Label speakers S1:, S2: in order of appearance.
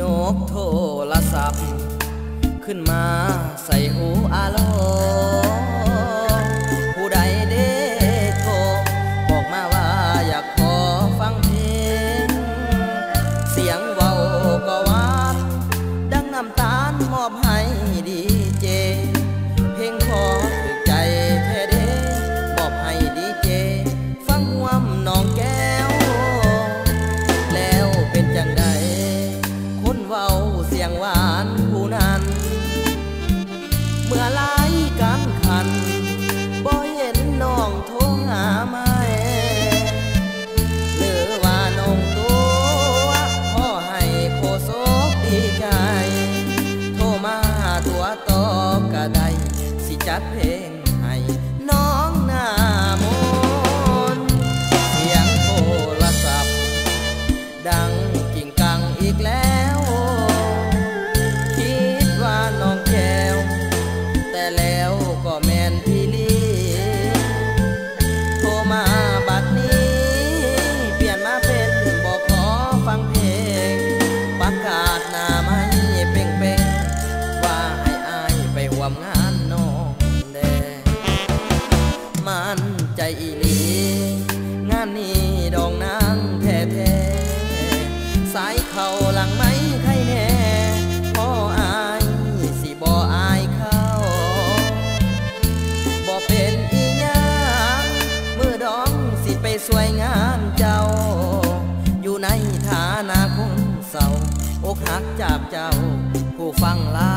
S1: ยกโทรศัพท์ ขึ้นมาใส่หูอาลอ เสียงหวานผู้นั้น เมื่อลากันขันบ่เห็นน้องโทรหาไม่หลือว่าน้องตัวพ่อให้โคโซดีใจ โทรมาหาตัวตอกก็ไดสิจัดเพลง มันใจอีหลี งานนี้ดองนางแท้แท้สายเข่าหลังไหมใครแน่พ่ออายสิบ่อายเข้าบ่เป็นอีหยังมือดองสิไปสวยงานเจ้า อยู่ในฐานะคนเศร้าอกหักจากเจ้าผู้ฟังลา